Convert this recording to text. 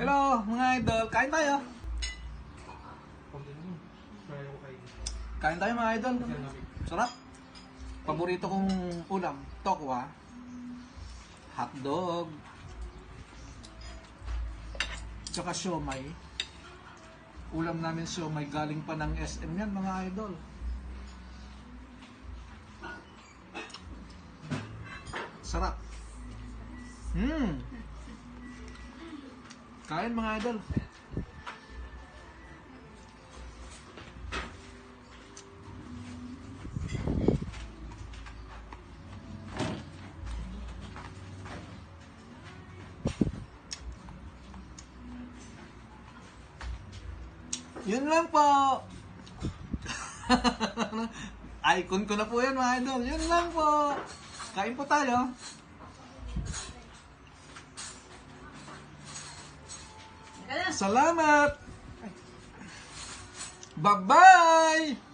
Hello, mga idol. Kain tayo. Kain tayo mga idol. Sarap. Paborito kong ulam, tokwa. Hotdog. Tsaka siomay. Ulam namin siomay galing pa ng SM yan mga idol. Sarap. Hmm. Kain mga idol. Yun lang po. Icon ko na po yan mga idol. Yun lang po. Kain po tayo. Salamat! Bye-bye!